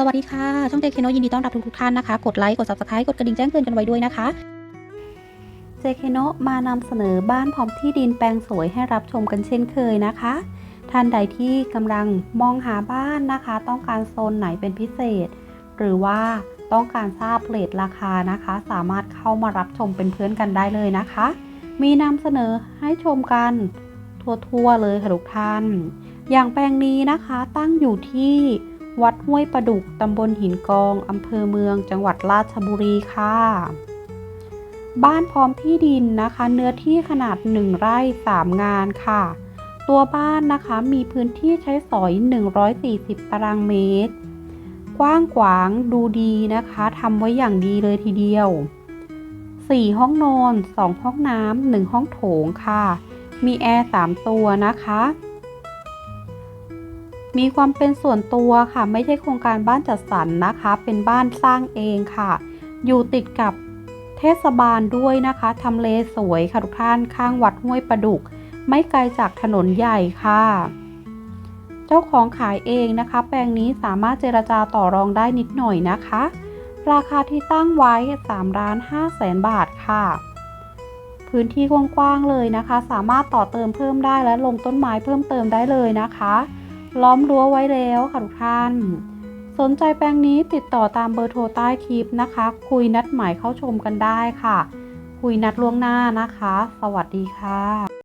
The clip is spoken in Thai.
สวัสดีค่ะ ช่องเจเคโนยินดีต้อนรับทุกๆท่านนะคะ กดไลค์ กด subscribe กดกระดิ่งแจ้งเตือนกันไว้ด้วยนะคะเจเคโนมานำเสนอบ้านพร้อมที่ดินแปลงสวยให้รับชมกันเช่นเคยนะคะ ท่านใดที่กำลังมองหาบ้านนะคะ ต้องการโซนไหนเป็นพิเศษ หรือว่าต้องการทราบเรทราคานะคะ สามารถเข้ามารับชมเป็นเพื่อนกันได้เลยนะคะ มีนำเสนอให้ชมกันทั่วๆเลยค่ะทุกท่าน อย่างแปลงนี้นะคะตั้งอยู่ที่ วัดห้วยประดุกตำบลหินกองอำเภอเมือง จังหวัดราชบุรีค่ะ บ้านพร้อมที่ดินนะคะ เนื้อที่ขนาด 1 ไร่ 3 งานค่ะ ตัวบ้านนะคะมีพื้นที่ใช้สอย 140 ตารางเมตร กว้างขวางดูดีนะคะทำไว้อย่างดีเลยทีเดียว 4 ห้องนอน 2 ห้องน้ำ1ห้องโถงค่ะ มีแอร์ 3 ตัวนะคะ มีความเป็นส่วนตัวค่ะ ไม่ใช่โครงการบ้านจัดสรรนะคะ เป็นบ้านสร้างเองค่ะ อยู่ติดกับเทศบาลด้วยนะคะทำเลสวยค่ะทุกท่านข้างวัดห้วยประดุก ไม่ไกลจากถนนใหญ่ค่ะ เจ้าของขายเองนะคะ แปลงนี้สามารถเจรจาต่อรองได้นิดหน่อยนะคะ ราคาที่ตั้งไว้3ล้าน5แสนบาทค่ะ พื้นที่กว้างๆเลยนะคะ สามารถต่อเติมเพิ่มได้และลงต้นไม้เพิ่มเติมได้เลยนะคะ ล้อมรั้วไว้แล้วค่ะทุกท่าน สนใจแปลงนี้ติดต่อตามเบอร์โทรใต้คลิปนะคะ คุยนัดหมายเข้าชมกันได้ค่ะ คุยนัดล่วงหน้านะคะ สวัสดีค่ะ